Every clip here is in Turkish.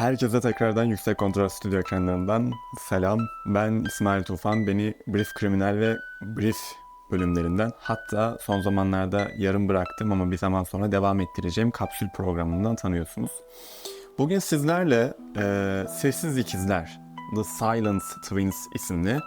Herkese tekrardan Yüksek Kontrol Stüdyo ekranlarından selam. Ben İsmail Tufan. Beni Brief Kriminal ve Brief bölümlerinden hatta son zamanlarda yarım bıraktım ama bir zaman sonra devam ettireceğim kapsül programından tanıyorsunuz. Bugün sizlerle e, Sessiz İkizler The Silent Twins isimli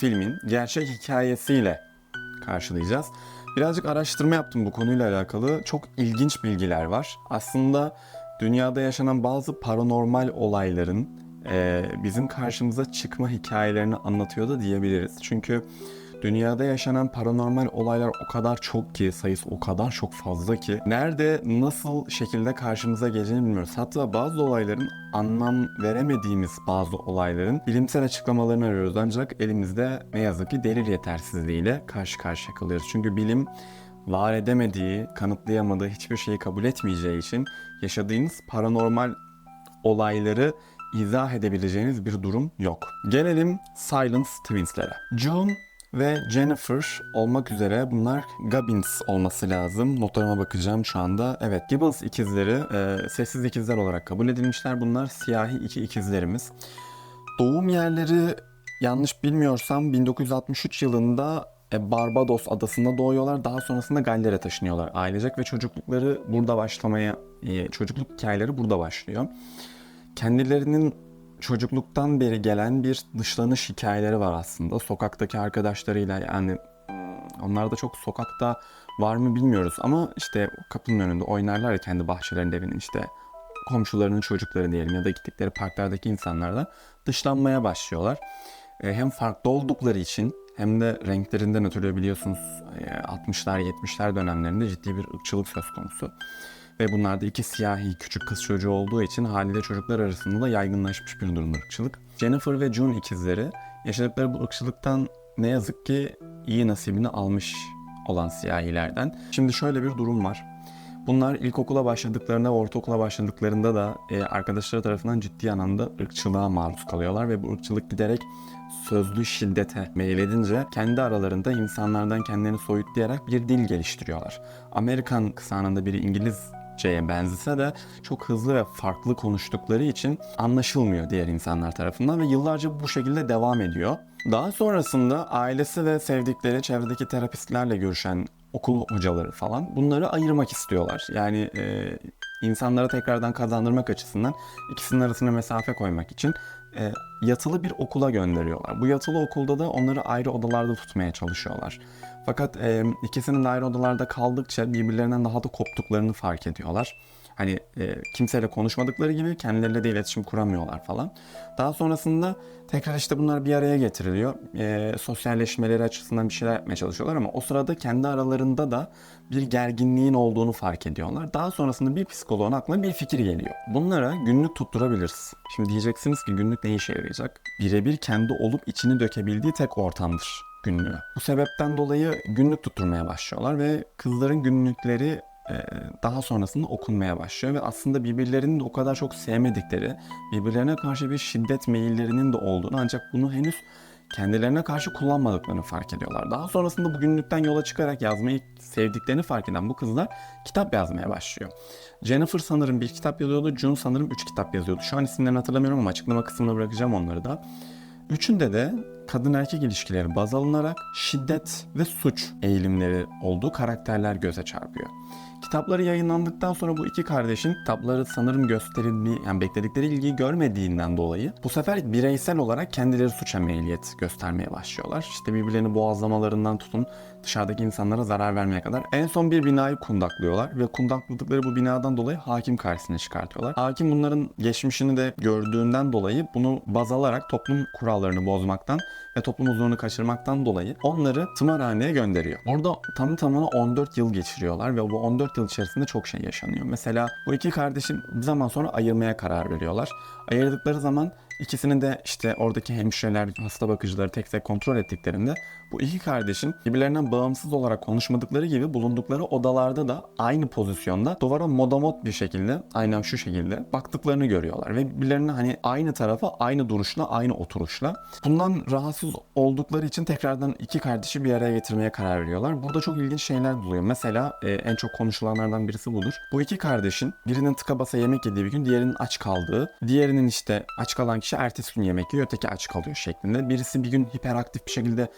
filmin gerçek hikayesiyle karşılayacağız. Birazcık araştırma yaptım bu konuyla alakalı. Çok ilginç bilgiler var. Aslında dünyada yaşanan bazı paranormal olayların e, bizim karşımıza çıkma hikayelerini anlatıyor da diyebiliriz. Çünkü dünyada yaşanan paranormal olaylar o kadar çok ki, sayısı o kadar çok fazla ki nerede nasıl şekilde karşımıza geleceğini bilmiyoruz. Hatta bazı olayların anlam veremediğimiz bazı olayların bilimsel açıklamalarını arıyoruz. Ancak elimizde ne yazık ki delil yetersizliğiyle karşı karşıya kalıyoruz. Çünkü bilim var edemediği, kanıtlayamadığı hiçbir şeyi kabul etmeyeceği için yaşadığınız paranormal olayları izah edebileceğiniz bir durum yok. Gelelim Silence Twins'lere. June ve Jennifer olmak üzere bunlar Gubbins olması lazım. Notlarıma bakacağım şu anda. Evet Gibbons ikizleri e, sessiz ikizler olarak kabul edilmişler. Bunlar siyahi iki ikizlerimiz. Doğum yerleri yanlış bilmiyorsam 1963 yılında Barbados adasında doğuyorlar. Daha sonrasında Galler'e taşınıyorlar ailecek ve çocuklukları burada başlamaya, e, çocukluk hikayeleri burada başlıyor. Kendilerinin çocukluktan beri gelen bir dışlanış hikayeleri var aslında. Sokaktaki arkadaşlarıyla yani hmm, onlar da çok sokakta var mı bilmiyoruz ama işte kapının önünde oynarlar ya kendi bahçelerinde evinin işte komşularının çocukları diyelim ya da gittikleri parklardaki insanlardan dışlanmaya başlıyorlar. E, hem farklı oldukları için hem de renklerinden ötürü biliyorsunuz e, 60'lar 70'ler dönemlerinde ciddi bir ırkçılık söz konusu. Ve bunlar da iki siyahi küçük kız çocuğu olduğu için haliyle çocuklar arasında da yaygınlaşmış bir durum ırkçılık. Jennifer ve June ikizleri yaşadıkları bu ırkçılıktan ne yazık ki iyi nasibini almış olan siyahilerden. Şimdi şöyle bir durum var. Bunlar ilkokula başladıklarında ve ortaokula başladıklarında da e, arkadaşları tarafından ciddi anlamda ırkçılığa maruz kalıyorlar ve bu ırkçılık giderek sözlü şiddete meyledince kendi aralarında insanlardan kendilerini soyutlayarak bir dil geliştiriyorlar. Amerikan kısanında biri İngilizceye benzese de çok hızlı ve farklı konuştukları için anlaşılmıyor diğer insanlar tarafından ve yıllarca bu şekilde devam ediyor. Daha sonrasında ailesi ve sevdikleri çevredeki terapistlerle görüşen okul hocaları falan bunları ayırmak istiyorlar. Yani e, insanlara tekrardan kazandırmak açısından ikisinin arasına mesafe koymak için e, yatılı bir okula gönderiyorlar. Bu yatılı okulda da onları ayrı odalarda tutmaya çalışıyorlar. Fakat e, ikisinin de ayrı odalarda kaldıkça birbirlerinden daha da koptuklarını fark ediyorlar. Hani e, kimseyle konuşmadıkları gibi kendileriyle de iletişim kuramıyorlar falan. Daha sonrasında tekrar işte bunlar bir araya getiriliyor. E, sosyalleşmeleri açısından bir şeyler yapmaya çalışıyorlar ama o sırada kendi aralarında da bir gerginliğin olduğunu fark ediyorlar. Daha sonrasında bir psikoloğun aklına bir fikir geliyor. Bunlara günlük tutturabiliriz. Şimdi diyeceksiniz ki günlük ne işe yarayacak? Birebir kendi olup içini dökebildiği tek ortamdır günlüğü. Bu sebepten dolayı günlük tutturmaya başlıyorlar ve kızların günlükleri daha sonrasında okunmaya başlıyor ve aslında birbirlerini de o kadar çok sevmedikleri, birbirlerine karşı bir şiddet meyillerinin de olduğunu ancak bunu henüz kendilerine karşı kullanmadıklarını fark ediyorlar. Daha sonrasında bu günlükten yola çıkarak yazmayı sevdiklerini fark eden bu kızlar kitap yazmaya başlıyor. Jennifer sanırım bir kitap yazıyordu, June sanırım üç kitap yazıyordu. Şu an isimlerini hatırlamıyorum ama açıklama kısmına bırakacağım onları da. Üçünde de kadın erkek ilişkileri baz alınarak şiddet ve suç eğilimleri olduğu karakterler göze çarpıyor. Kitapları yayınlandıktan sonra bu iki kardeşin kitapları sanırım gösterildiği, yani bekledikleri ilgiyi görmediğinden dolayı bu sefer bireysel olarak kendileri suça meyiliyet göstermeye başlıyorlar. İşte birbirlerini boğazlamalarından tutun dışarıdaki insanlara zarar vermeye kadar. En son bir binayı kundaklıyorlar ve kundakladıkları bu binadan dolayı hakim karşısına çıkartıyorlar. Hakim bunların geçmişini de gördüğünden dolayı bunu baz alarak toplum kurallarını bozmaktan ve toplum huzurunu kaçırmaktan dolayı onları tımarhaneye gönderiyor. Orada tam tamına 14 yıl geçiriyorlar ve bu 14 yıl içerisinde çok şey yaşanıyor. Mesela bu iki kardeşin bir zaman sonra ayırmaya karar veriyorlar. Ayırdıkları zaman İkisinin de işte oradaki hemşireler, hasta bakıcıları tek tek kontrol ettiklerinde bu iki kardeşin birbirlerinden bağımsız olarak konuşmadıkları gibi bulundukları odalarda da aynı pozisyonda duvara modamot bir şekilde aynen şu şekilde baktıklarını görüyorlar ve birbirlerine hani aynı tarafa aynı duruşla aynı oturuşla bundan rahatsız oldukları için tekrardan iki kardeşi bir araya getirmeye karar veriyorlar. Burada çok ilginç şeyler buluyor. Mesela e, en çok konuşulanlardan birisi budur. Bu iki kardeşin birinin tıka basa yemek yediği bir gün diğerinin aç kaldığı, diğerinin işte aç kalan kişi ertesi gün yemek yiyor, öteki aç kalıyor şeklinde. Birisi bir gün hiperaktif bir şekilde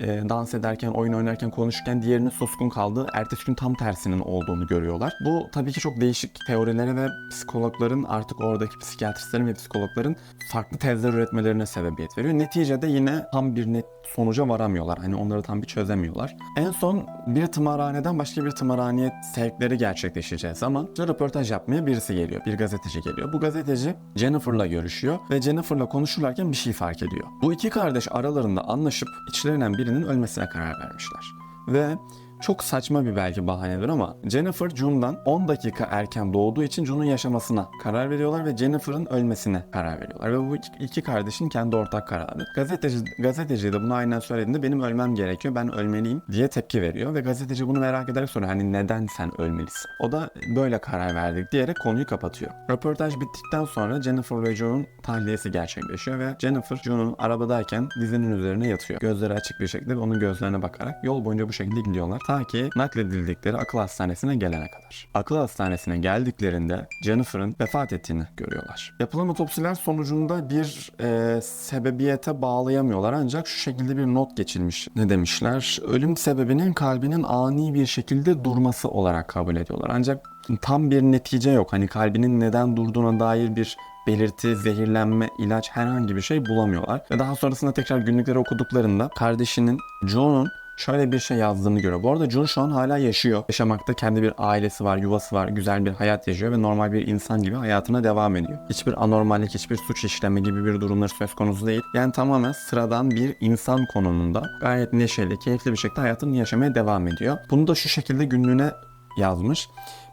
e, dans ederken, oyun oynarken, konuşurken diğerinin suskun kaldığı, ertesi gün tam tersinin olduğunu görüyorlar. Bu tabii ki çok değişik teorilere ve psikologların artık oradaki psikiyatristlerin ve psikologların farklı tezler üretmelerine sebebiyet veriyor. Neticede yine tam bir net sonuca varamıyorlar. Hani onları tam bir çözemiyorlar. En son bir tımarhaneden başka bir tımarhaneye sevkleri gerçekleşeceğiz zaman röportaj yapmaya birisi geliyor. Bir gazeteci geliyor. Bu gazeteci Jennifer'la görüşüyor ve Jennifer'la konuşurlarken bir şey fark ediyor. Bu iki kardeş aralarında anlaşıp içlerinden birinin ölmesine karar vermişler. Ve çok saçma bir belki bahanedir ama Jennifer June'dan 10 dakika erken doğduğu için June'un yaşamasına karar veriyorlar ve Jennifer'ın ölmesine karar veriyorlar. Ve bu iki, kardeşin kendi ortak kararı. Gazeteci, gazeteci de bunu aynen söylediğinde benim ölmem gerekiyor, ben ölmeliyim diye tepki veriyor. Ve gazeteci bunu merak ederek soruyor hani neden sen ölmelisin? O da böyle karar verdik diyerek konuyu kapatıyor. Röportaj bittikten sonra Jennifer ve June'un tahliyesi gerçekleşiyor ve Jennifer June'un arabadayken dizinin üzerine yatıyor. Gözleri açık bir şekilde onun gözlerine bakarak yol boyunca bu şekilde gidiyorlar. Ta ki nakledildikleri akıl hastanesine gelene kadar. Akıl hastanesine geldiklerinde Jennifer'ın vefat ettiğini görüyorlar. Yapılan otopsiler sonucunda bir e, sebebiyete bağlayamıyorlar ancak şu şekilde bir not geçilmiş. Ne demişler? Ölüm sebebinin kalbinin ani bir şekilde durması olarak kabul ediyorlar. Ancak tam bir netice yok. Hani kalbinin neden durduğuna dair bir belirti, zehirlenme, ilaç herhangi bir şey bulamıyorlar. Ve daha sonrasında tekrar günlükleri okuduklarında kardeşinin John'un şöyle bir şey yazdığını görüyor. Bu arada Jun şu an hala yaşıyor. Yaşamakta kendi bir ailesi var, yuvası var, güzel bir hayat yaşıyor ve normal bir insan gibi hayatına devam ediyor. Hiçbir anormallik, hiçbir suç işleme gibi bir durumlar söz konusu değil. Yani tamamen sıradan bir insan konumunda gayet neşeli, keyifli bir şekilde hayatını yaşamaya devam ediyor. Bunu da şu şekilde günlüğüne yazmış.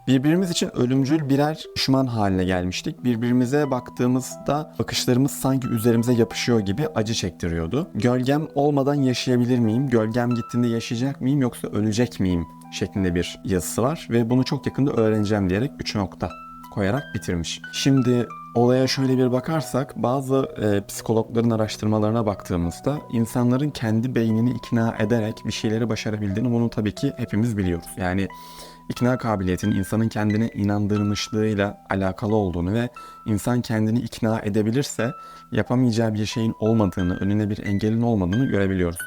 Birbirimiz için ölümcül birer düşman haline gelmiştik. Birbirimize baktığımızda bakışlarımız sanki üzerimize yapışıyor gibi acı çektiriyordu. Gölgem olmadan yaşayabilir miyim? Gölgem gittiğinde yaşayacak mıyım yoksa ölecek miyim? şeklinde bir yazısı var ve bunu çok yakında öğreneceğim diyerek 3 nokta koyarak bitirmiş. Şimdi olaya şöyle bir bakarsak bazı e, psikologların araştırmalarına baktığımızda insanların kendi beynini ikna ederek bir şeyleri başarabildiğini bunu tabii ki hepimiz biliyoruz. Yani ikna kabiliyetinin insanın kendine inandırmışlığıyla alakalı olduğunu ve insan kendini ikna edebilirse yapamayacağı bir şeyin olmadığını, önüne bir engelin olmadığını görebiliyoruz.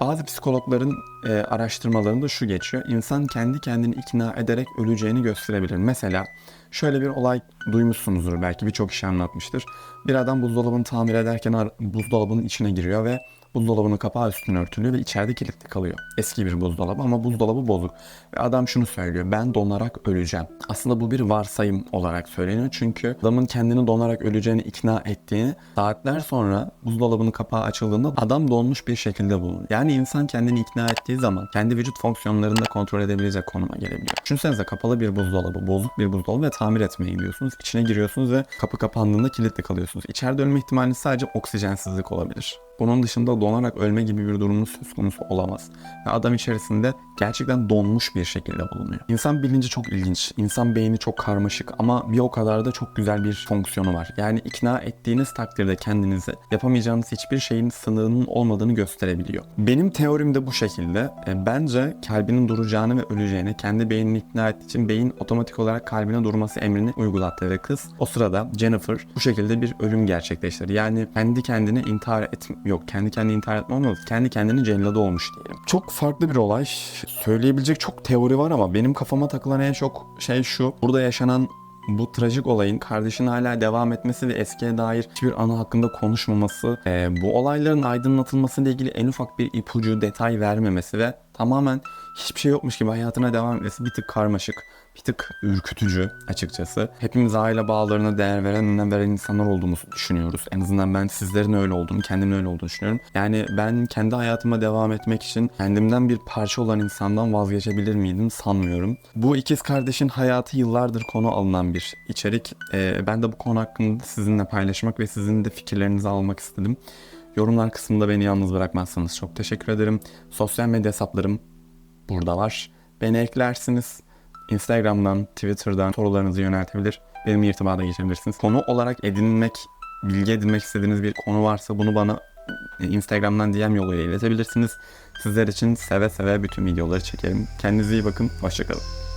Bazı psikologların e, araştırmalarında şu geçiyor. İnsan kendi kendini ikna ederek öleceğini gösterebilir. Mesela şöyle bir olay duymuşsunuzdur belki birçok kişi anlatmıştır. Bir adam buzdolabını tamir ederken buzdolabının içine giriyor ve buzdolabının kapağı üstüne örtülüyor ve içeride kilitli kalıyor. Eski bir buzdolabı ama buzdolabı bozuk. Ve adam şunu söylüyor. Ben donarak öleceğim. Aslında bu bir varsayım olarak söyleniyor. Çünkü adamın kendini donarak öleceğini ikna ettiğini saatler sonra buzdolabının kapağı açıldığında adam donmuş bir şekilde bulunuyor. Yani insan kendini ikna ettiği zaman kendi vücut fonksiyonlarını da kontrol edebilecek konuma gelebiliyor. Düşünsenize kapalı bir buzdolabı, bozuk bir buzdolabı ve tamir etmeye gidiyorsunuz. İçine giriyorsunuz ve kapı kapandığında kilitli kalıyorsunuz. İçeride ölme ihtimali sadece oksijensizlik olabilir. Bunun dışında donarak ölme gibi bir durumunuz söz konusu olamaz. Ve adam içerisinde gerçekten donmuş bir şekilde bulunuyor. İnsan bilinci çok ilginç. İnsan beyni çok karmaşık ama bir o kadar da çok güzel bir fonksiyonu var. Yani ikna ettiğiniz takdirde kendinizi yapamayacağınız hiçbir şeyin sınırının olmadığını gösterebiliyor. Benim teorim de bu şekilde. E, bence kalbinin duracağını ve öleceğini kendi beynini ikna ettiği için beyin otomatik olarak kalbine durması emrini uygulattı ve kız o sırada Jennifer bu şekilde bir ölüm gerçekleştirdi. Yani kendi kendine intihar et yok kendi kendine intihar etme olmaz. Kendi kendini celladı olmuş diyelim. Çok farklı bir olay. Söyleyebilecek çok teori var ama benim kafama takılan en çok şey şu. Burada yaşanan bu trajik olayın kardeşin hala devam etmesi ve eskiye dair hiçbir anı hakkında konuşmaması, e, bu olayların aydınlatılması ilgili en ufak bir ipucu, detay vermemesi ve tamamen hiçbir şey yokmuş gibi hayatına devam etmesi bir tık karmaşık, bir tık ürkütücü açıkçası. Hepimiz aile bağlarına değer veren, önem veren insanlar olduğumuzu düşünüyoruz. En azından ben sizlerin öyle olduğunu, kendimin öyle olduğunu düşünüyorum. Yani ben kendi hayatıma devam etmek için kendimden bir parça olan insandan vazgeçebilir miydim sanmıyorum. Bu ikiz kardeşin hayatı yıllardır konu alınan bir içerik. Ee, ben de bu konu hakkında sizinle paylaşmak ve sizin de fikirlerinizi almak istedim. Yorumlar kısmında beni yalnız bırakmazsanız çok teşekkür ederim. Sosyal medya hesaplarım burada var. Beni eklersiniz. Instagram'dan, Twitter'dan sorularınızı yöneltebilir. Benimle irtibata geçebilirsiniz. Konu olarak edinmek, bilgi edinmek istediğiniz bir konu varsa bunu bana e, Instagram'dan DM yoluyla iletebilirsiniz. Sizler için seve seve bütün videoları çekerim. Kendinize iyi bakın. Hoşçakalın.